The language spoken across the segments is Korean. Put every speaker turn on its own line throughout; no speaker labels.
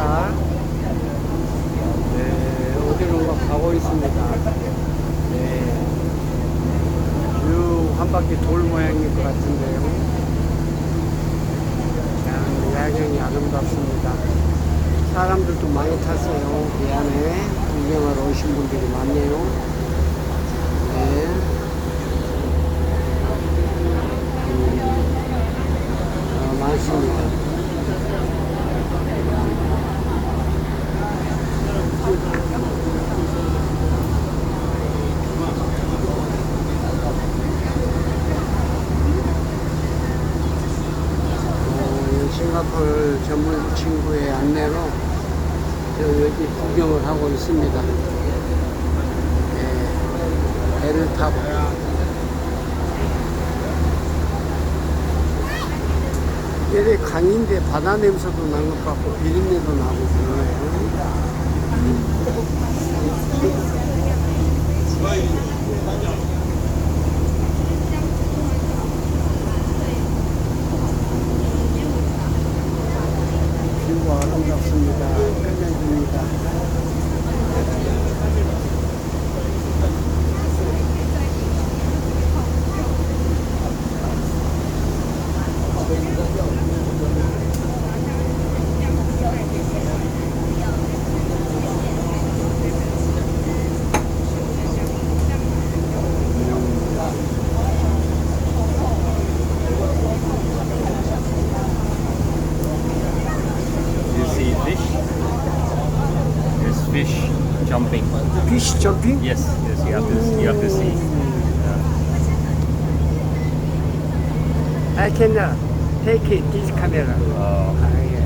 있습니다. 네, 어디론가 가고 있습니다. 네, 쭉한 바퀴 돌 모양일 것 같은데요. 참 야경이 아름답습니다. 사람들도 많이 탔어요. 이 안에 구경하러 오신 분들이 많네요. 네. 음, 아, 많습니다. 싱가포르 전문 친구의 안내로 저 여기 구경을 하고 있습니다. 예, 배를 타고. 이게 강인데 바다 냄새도 난 것 같고 비린내도 나고 그러네요. 아름답습니다. 끝내줍니다.
You see fish? There's fish jumping.
피시 점핑?
Yes, yes, you have to, you have to see.
I can uh, take it, this camera.
Uh,
아, 예.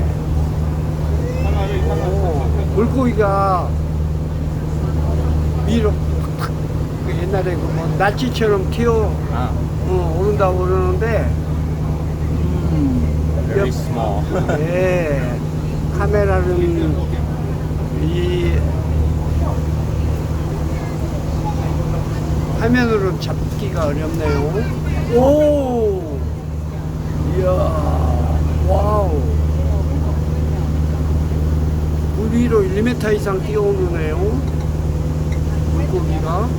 오, 물고기가 위로 팍팍 그 옛날에 그뭐 날치처럼 튀어
ah,
어, 오른다고 그러는데
very small.
예, 카메라는 이 화면으로 잡기가 어렵네요. 오, 이야, 와우. 물 위로 1m 이상 뛰어오르네요. 물고기가.